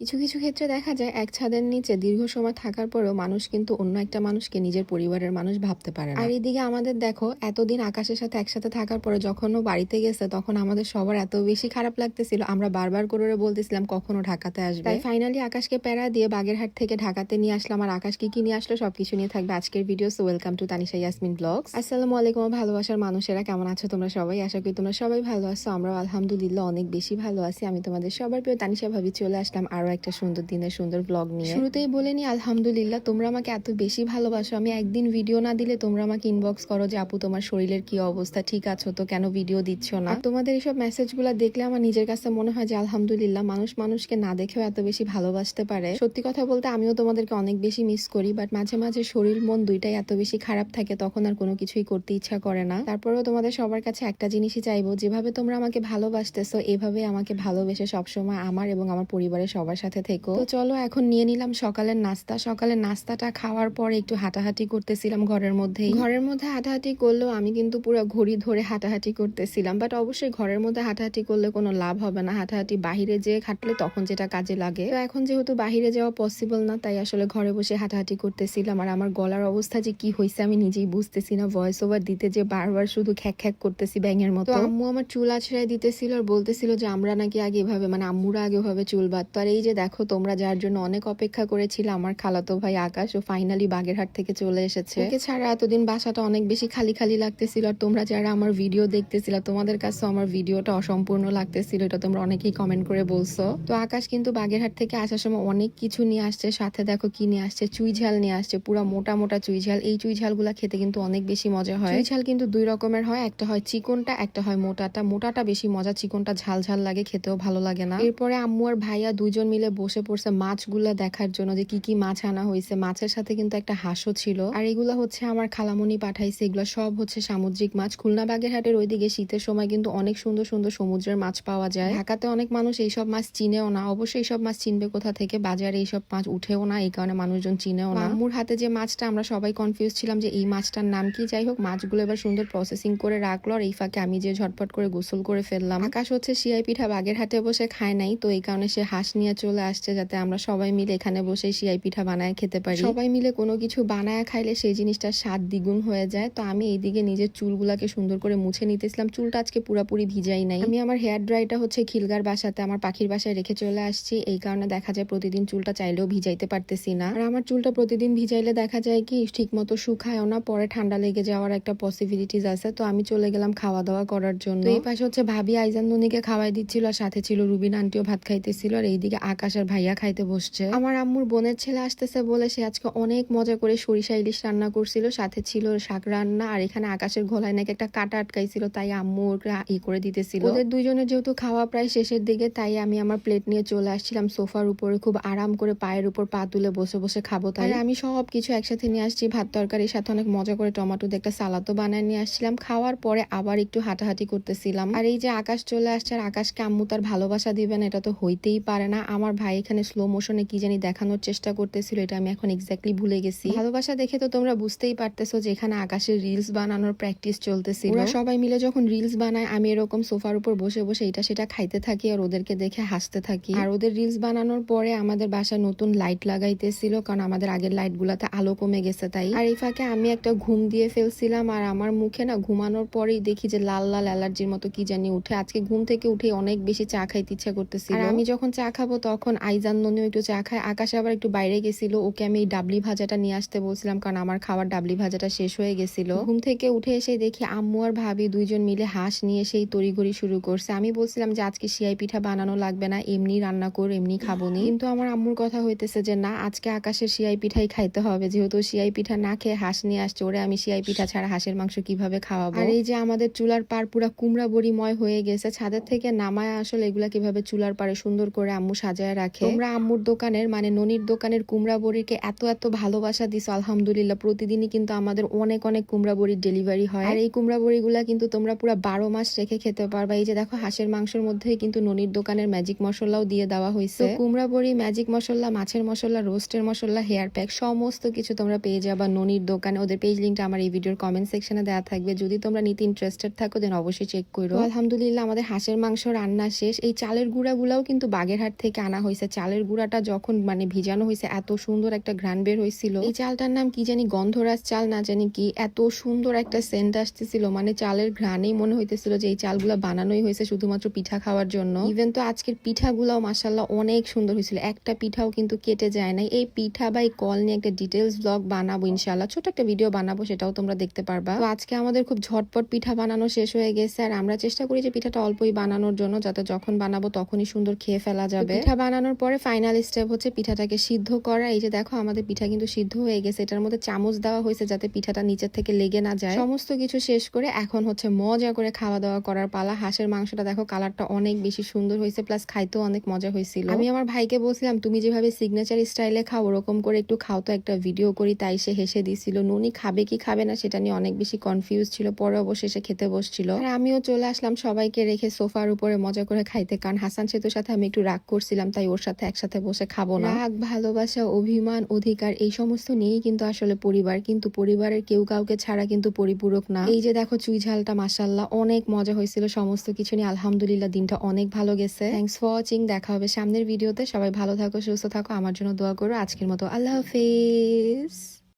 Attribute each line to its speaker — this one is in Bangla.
Speaker 1: কিছু কিছু ক্ষেত্রে দেখা যায় এক ছাদের নিচে দীর্ঘ সময় থাকার পরেও মানুষ কিন্তু অন্য একটা মানুষকে নিজের পরিবারের মানুষ ভাবতে পারে আর এদিকে আমাদের দেখো এতদিন আকাশের সাথে একসাথে থাকার পরে যখন ও বাড়িতে গেছে তখন আমাদের সবার এত বেশি খারাপ লাগতেছিল। আমরা বারবার করে বলতেছিলাম কখনো ঢাকাতে আসবে? তাই ফাইনালি আকাশকে প্যারা দিয়ে বাগেরহাট থেকে ঢাকাতে নিয়ে আসলাম। আর আকাশ কি কি নিয়ে আসলো সবকিছু নিয়ে থাকবে আজকের video so welcome to Tanisha Yasmin blogs আসসালামু আলাইকুম ভালোবাসার মানুষেরা কেমন আছো তোমরা সবাই? আশা করি তোমরা সবাই ভালো আছো। আমরা আলহামদুলিল্লাহ অনেক বেশি ভালো আছি। আমি তোমাদের সবার প্রিয় তানিশা ভাবি চলে আসলাম আরও একটা সুন্দর দিনের সুন্দর ব্লগ নিয়ে। শুরুতেই বলে নি আলহামদুলিল্লাহ তোমরা আমাকে এত বেশি ভালোবাসো। আমি একদিন ভিডিও না দিলে তোমরা আমাকে ইনবক্স করো যে আপু তোমার শরীরের কি অবস্থা? ঠিক আছো তো? কেন ভিডিও দিচ্ছ না? তোমাদের এইসব মেসেজগুলো দেখলে আমার নিজের কাছে মনে হয় যে আলহামদুলিল্লাহ মানুষ মানুষকে না দেখেও এত বেশি ভালোবাসতে পারে। সত্যি কথা বলতে আমিও তোমাদেরকে অনেক বেশি মিস করি বাট মাঝে মাঝে শরীর মন দুইটাই এত বেশি খারাপ থাকে তখন আর কোনো কিছুই করতে ইচ্ছা করে না। তারপরেও তোমাদের সবার কাছে একটা জিনিসই চাইব যেভাবে তোমরা আমাকে ভালোবাসতেছো এভাবে আমাকে ভালোবেসে সবসময় আমার এবং আমার পরিবারের সবার সাথে থেকো। তো চলো এখন নিয়ে নিলাম সকালের নাস্তা। সকালের নাস্তাটা খাওয়ার পরে একটু হাঁটাহাঁটি করতেছিলাম ঘরের মধ্যেই। ঘরের মধ্যে হাঁটাহাঁটি করলেও আমি কিন্তু পুরো ঘড়ি ধরে হাঁটাহাঁটি করতেছিলাম। বাট অবশ্যই ঘরের মধ্যে হাঁটাহাঁটি করলে কোনো লাভ হবে না। হাঁটাহাঁটি বাহিরে যেয়ে হাঁটলে তখন যেটা কাজে লাগে। তো এখন যেহেতু বাহিরে যাওয়া পসিবল না তাই আসলে ঘরে বসে হাঁটাহাঁটি করতেছিলাম। আর আমার গলার অবস্থা যে কি হয়েছে আমি নিজেই বুঝতেছি না। ভয়েস ওভার দিতে যে বারবার শুধু খ্যাক খ্যাক করতেছি ব্যাঙের মতো। আম্মু আমার চুল আছড়াই দিতেছিল আর বলতেছিল যে আমরা নাকি আগে এভাবে মানে আম্মুরা আগে ভাবে চুল বাঁধতো। আর এই যে দেখো তোমরা যার জন্য অনেক অপেক্ষা করেছিল, আমার খালাতো ভাই আকাশ, ও ফাইনালি বাগেরহাট থেকে চলে এসেছে। ওকে ছাড়া এতদিন বাসাটা অনেক বেশি খালি খালি লাগতেছিল, আর তোমরা যারা আমার ভিডিও দেখতেছিল, তোমাদের কাছে আমার ভিডিওটা অসম্পূর্ণ লাগতেছিল, এটা তোমরা অনেকেই কমেন্ট করে বলছো। তো আকাশ কিন্তু বাগেরহাট থেকে আসার সময় অনেক কিছু নিয়ে আসছে, সাথে দেখো কি নিয়ে আসছে, চুই ঝাল নিয়ে আসছে, পুরো মোটা মোটা চুই ঝাল। এই চুই ঝালগুলা খেতে কিন্তু অনেক বেশি মজা হয়। চুই ঝাল কিন্তু দুই রকমের হয়, একটা হয় চিকনটা, একটা হয় মোটাটা। মোটাটা বেশি মজা, চিকনটা ঝাল ঝাল লাগে, খেতেও ভালো লাগে না। এরপরে আম্মু আর ভাইয়া দুইজন মিলে বসে পড়ছে মাছগুলা দেখার জন্য যে কি কি মাছ আনা হয়েছে। মাছের সাথে কিন্তু একটা হাঁসও ছিল। আর এগুলা হচ্ছে আমার খালামণি পাঠাইছে। এগুলো সব হচ্ছে সামুদ্রিক মাছ। খুলনা বাগেরহাটের ওইদিকে শীতের সময় কিন্তু অনেক সুন্দর সুন্দর সমুদ্রের মাছ পাওয়া যায়। ঢাকাতে অনেক মানুষ এইসব মাছ চিনেও না। অবশ্যই এইসব মাছ চিনবে কোথা থেকে? বাজারে এইসব মাছ উঠেও না। এই কারণে মানুষজন চিনেও না। আম্মুর হাতে যে মাছটা আমরা সবাই কনফিউজ ছিলাম যে এই মাছটার নাম কি? যাই হোক, মাছগুলো এবার সুন্দর প্রসেসিং করে রাখল আর এই ফাঁকে আমি যে ঝটপট করে গোসল করে ফেললাম। আকাশ হচ্ছে সিআই পিঠা বাগের হাটে বসে খায় নাই। তো এই কারণে সে হাঁস নিয়ে চলে আসছে যাতে আমরা সবাই মিলে এখানে বসে সিআই পিঠা বানায় খেতে পারি। সবাই মিলে কোনো কিছু বানায় খাইলে সেই জিনিসটার স্বাদ দ্বিগুণ হয়ে যায়। তো আমি এইদিকে নিজের চুলগুলাকে সুন্দর করে মুছে নিতেছিলাম। চুলটা আজকে পুরাপুরি ভিজাই নাই। আমি আমার হেয়ার ড্রাইটা হচ্ছে খিলগার বাসাতে আমার পাখির বাসায় রেখে চলে আসছি। এই কারণে দেখা যায় প্রতিদিন চুলটা চাইলেও ভিজাইতে পারতেছি না। আর আমার চুলটা প্রতিদিন ভিজাইলে দেখা যায় কি ঠিক মতো শুকায়ও না, পরে ঠান্ডা লেগে যাওয়ার একটা পসিবিলিটিস আছে। তো আমি চলে গেলাম খাওয়া দাওয়া করার জন্য। এই পাশে হচ্ছে ভাবি আইজান খাওয়াই দিচ্ছিল, আর সাথে ছিল রুবিন আন্টিও ভাত খাইতেছিল। আর এইদিকে আকাশ আর ভাইয়া খাইতে বসছে। আমার আম্মুর বোনের ছেলে আসতেছে বলে সে আজকে অনেক মজা করে সরিষা ইলিশ রান্না করছিল, সাথে ছিল শাক রান্না, আর এখানে আকাশের গলায় নাকি একটা কাটা আটকাইছিল, তাই আম্মু ই করে দিতেছিল। ওদের দুইজনের যেহেতু খাওয়া প্রায় শেষের দিকে, তাই আমি আমার প্লেট নিয়ে চলে আসছিলাম সোফার উপরে, খুব আরাম করে পায়ের উপর পা তুলে বসে বসে খাব তাই। আমি সব কিছু একসাথে নিয়ে আসছি, ভাত তরকারির সাথে অনেক মজা করে টমেটো দিয়ে একটা সালাদও বানায় নিয়ে আসছিলাম, খাওয়ার পরে আবার একটু হাঁটাহাঁটি করতেছিলাম। আর এই যে আকাশ চলে আসছে, আর আকাশকে আম্মু তার ভালোবাসা দিবেন এটা তো হইতেই পারে না। আমার ভাই এখানে স্লো মোশনে কি জানি দেখানোর চেষ্টা করতেছিল, এটা আমি এখন এক্স্যাক্টলি ভুলে গেছি। ভালোবাসা দেখে তো তোমরা বুঝতেই পারতেছো যে এখানে আকাশের রিলস বানানোর প্র্যাকটিস চলতেছিল। ওরা সবাই মিলে যখন রিলস বানায়, আমি এরকম সোফার উপর বসে বসে এটা সেটা খাইতে থাকি আর ওদেরকে দেখে হাসতে থাকি। আর ওদের রিলস বানানোর পরে আমাদের বাসায় নতুন লাইট লাগাইতেছিল, কারণ আমাদের আগের লাইট গুলাতে আলো কমে গেছে তাই। আর এই ফাঁকে আমি একটা ঘুম দিয়ে ফেলছিলাম, আর আমার মুখে না ঘুমানোর পরেই দেখি যে লাল লাল অ্যালার্জির মতো কি জানি উঠে। আজকে ঘুম থেকে উঠে অনেক বেশি চা খাইতে ইচ্ছা করতেছিল। আর আমি যখন চা খাব তখন আইজান ননিও একটু চা খায়, আকাশে আবার একটু বাইরে গেছিল। ওকে আমি ডাবলি ভাজাটা নিয়ে আসতে বলছিলাম, কারণ আমার খাওয়ার ডাবলি ভাজাটা শেষ হয়ে গেছিল। ঘুম থেকে উঠে এসে দেখি আম্মু আর ভাবি দুইজন মিলে হাঁস নিয়ে সেই তড়িঘড়ি শুরু করছে। আমি বলছিলাম যে, আজকে সিয়াই পিঠা বানানো লাগবে না, এমনি রান্না কর, এমনি খাব নি। কিন্তু আমার আম্মুর কথা হইতেছে যে, না, আজকে আকাশের সিয়াই পিঠাই খাইতে হবে। যেহেতু সিয়াই পিঠা না খেয়ে হাঁস নিয়ে আসছে, ওরে আমি সিয়াই পিঠা ছাড়া হাঁসের মাংস কীভাবে খাওয়াবো? আর এই যে আমাদের চুলার পার পুরা কুমড়া বড়িময় হয়ে গেছে, ছাদের থেকে নামায় আসলে এগুলা কীভাবে চুলার পারে সুন্দর করে আম্মু সাজায় রাখে। তোমরা আম্মুর দোকানের মানে ননির দোকানের কুমড়া বড়িকে এত এত ভালোবাসা দিস আলহামদুলিল্লাহ। প্রতিদিনই কিন্তু আমাদের অনেক অনেক কুমড়া বড়ির ডেলিভারি হয়। আর এই কুমড়া বড়িগুলা কিন্তু তোমরা পুরো বারো মাস রেখে খেতে পারবা। এই যে দেখো হাঁসের মাংসের মধ্যে কিন্তু ননির দোকানের ম্যাজিক মশলাও দিয়ে দেওয়া হয়েছে কুমড়া বড়ি ম্যাজিক মশলা মাছের মশলা রোস্টের মশলা হেয়ার প্যাক সমস্ত কিছু তোমরা পেয়ে যাবা ননির দোকানে। ওদের পেজ লিঙ্কটা আমার এই ভিডিওর কমেন্ট সেকশনে দেওয়া থাকবে। যদি তোমরা নিতে ইন্টারেস্টেড থাকো দেন অবশ্যই চেক করো। আলহামদুলিল্লাহ আমাদের হাঁসের মাংস রান্না শেষ। এই চালের গুঁড়াগুলাও কিন্তু বাগেরহাট থেকে আনা হয়েছে। চালের গুঁড়াটা যখন মানে ভিজানো হয়েছে, এত সুন্দর একটা ঘ্রাণ বের হয়েছিল। এই চালটার নাম কি জানি গন্ধরাজ চাল, না জানি কি। এত সুন্দর একটা সেন্ট আসতেছিল মানে চালের ঘ্রাণেই মনে হইতেছিল যে এই চালগুলো বানানোই হয়েছে শুধুমাত্র পিঠা খাওয়ার জন্য। ইভেন তো আজকের পিঠাগুলাও মাসাল্লাহ অনেক সুন্দর হয়েছিল। একটা পিঠাও কিন্তু কেটে যায় নাই। এই পিঠা বা এই কল নিয়ে একটা ডিটেলস ব্লগ বানাবো ইনশাল্লাহ ছোট একটা ভিডিও বানাবো, সেটাও তোমরা দেখতে পারবা। তো আজকে আমাদের খুব ঝটপট পিঠা বানানো শেষ হয়ে গেছে। আর আমরা চেষ্টা করি যে পিঠাটা অল্পই বানানোর জন্য, যাতে যখন বানাবো তখনই সুন্দর খেয়ে ফেলা যাবে। বানানোর পরে ফাইনাল স্টেপ হচ্ছে পিঠাটাকে সিদ্ধ করা। এই যে দেখো, আমাদের পিঠা কিন্তু সিদ্ধ হয়ে গেছে। এটার মধ্যে চামচ দেওয়া হয়েছে যাতে পিঠাটা নিচের থেকে লেগে না যায়। সমস্ত কিছু শেষ করে এখন হচ্ছে মজা করে খাওয়া দাওয়া করার পালা। হাঁসের মাংসটা দেখো কালারটা অনেক বেশি সুন্দর হয়েছে প্লাস খাইতেও অনেক মজা হয়েছিল। আমি আমার ভাইকে বলছিলাম, তুমি যেভাবে সিগনেচার স্টাইলে খাও, ওরকম করে একটু খাও তো, একটা ভিডিও করি। তাই সে হেসে দিছিল নুনি খাবে কি খাবে না সেটা নিয়ে অনেক বেশি কনফিউজ ছিল। পরে অবশেষে খেতে বসছিল। আর আমিও চলে আসলাম সবাইকে রেখে সোফার উপরে মজা করে খাইতে। কারণ হাসান সেতুর সাথে আমি একটু রাগ করছিলাম। তাই ওর সাথে একসাথে বসে খাব না। রাগ, ভালোবাসা, অভিমান, অধিকার, এই সমস্ত নিয়েই কিন্তু আসলে পরিবার। কিন্তু পরিবারের কেউ কাউকে ছাড়া কিন্তু পরিপূরক না। এই যে দেখো চুই ঝালটা মাসাল্লাহ অনেক মজা হয়েছিল সমস্ত কিছু নিয়ে। আলহামদুলিল্লাহ, দিনটা অনেক ভালো গেছে। থ্যাংকস ফর ওয়াচিং দেখা হবে সামনের ভিডিওতে সবাই ভালো থাকো, সুস্থ থাকো, আমার জন্য দোয়া করো। আজকের মতো আল্লাহ হাফেজ।